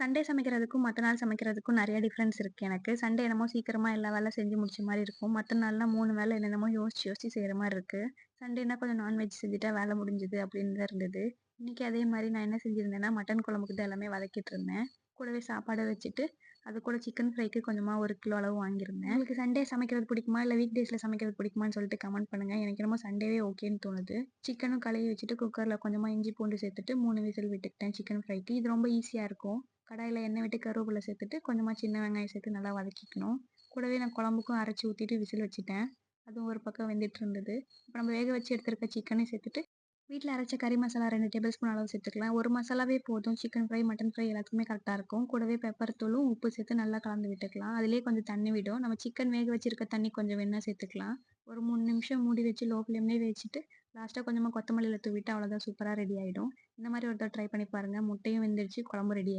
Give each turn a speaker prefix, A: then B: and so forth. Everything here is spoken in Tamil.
A: சண்டே சமைக்கிறதுக்கும் மற்ற நாள் சமைக்கிறதுக்கும் நிறைய டிஃப்ரென்ஸ் இருக்குது எனக்கு. சண்டே என்னமோ சீக்கிரமாக எல்லா வேலை செஞ்சு முடிச்ச மாதிரி இருக்கும். மற்ற நாள்லாம் மூணு வேலை என்னென்னமோ யோசிச்சு யோசிச்சு செய்கிற மாதிரி இருக்குது சண்டேனா கொஞ்சம் நான்வெஜ் செஞ்சுட்டா வேலை முடிஞ்சுது அப்படின்னு தான் இருந்தது. இன்றைக்கி அதே மாதிரி நான் என்ன செஞ்சுருந்தேன்னா மட்டன் குழம்புக்கு தான் எல்லாமே வதக்கிட்டு இருந்தேன். கூடவே சாப்பாடை வச்சுட்டு அது கூட சிக்கன் ஃப்ரைக்கு கொஞ்சமாக ஒரு கிலோ அளவு வாங்கியிருந்தேன். உங்களுக்கு சண்டே சமைக்கிறது பிடிக்குமா? இல்லை வீக் டேஸில் சமைக்கிறது பிடிக்குமான்னு சொல்லிட்டு கமெண்ட் பண்ணுங்கள் எனக்கு என்னமோ சண்டேவே ஓகேன்னு தோணுது. சிக்கனும் கழுவி வச்சுட்டு குக்கரில் கொஞ்சமாக இஞ்சி பூண்டு சேர்த்துட்டு மூணு விசில் விட்டுக்கிட்டேன் சிக்கன் ஃப்ரைக்கு இது ரொம்ப ஈஸியாக இருக்கும். கடாயில் எண்ணெய் விட்டு கருவேப்பிலை சேர்த்துட்டு கொஞ்சமாக சின்ன வெங்காயம் சேர்த்து நல்லா வதக்கிக்கணும். கூடவே நான் குழம்புக்கும் அரைச்சி ஊற்றிட்டு விசில் வச்சுட்டேன். அதுவும் ஒரு பக்கம் வெந்துட்டு இருந்தது இப்போ நம்ம வேக வச்சு எடுத்துருக்க சிக்கனையும் சேர்த்துட்டு வீட்டில் அரைச்ச கறி மசாலா ரெண்டு டேபிள் ஸ்பூன் அளவு சேர்த்துக்கலாம். ஒரு மசாலாவே போதும். சிக்கன் ஃப்ரை மட்டன் ஃப்ரை எல்லாத்துக்குமே கரெக்டாக இருக்கும். கூடவே பெப்பர் தூளும் உப்பு சேர்த்து நல்லா கலந்து விட்டுக்கலாம். அதிலே கொஞ்சம் தண்ணி விடும். நம்ம சிக்கன் வேக வச்சிருக்க தண்ணி கொஞ்சம் வேணால் சேர்த்துக்கலாம். ஒரு மூணு நிமிஷம் மூடி வச்சு லோ ஃப்ளேம்லேயே வச்சுட்டு லாஸ்ட்டாக கொஞ்சமாக கொத்தமல்லியில் தூவிட்டு அவ்வளோதான் சூப்பராக ரெடி ஆகிடும் இந்த மாதிரி ஒருத்தர் ட்ரை பண்ணி பாருங்கள் முட்டையும் வெந்துருச்சு குழம்பு ரெடி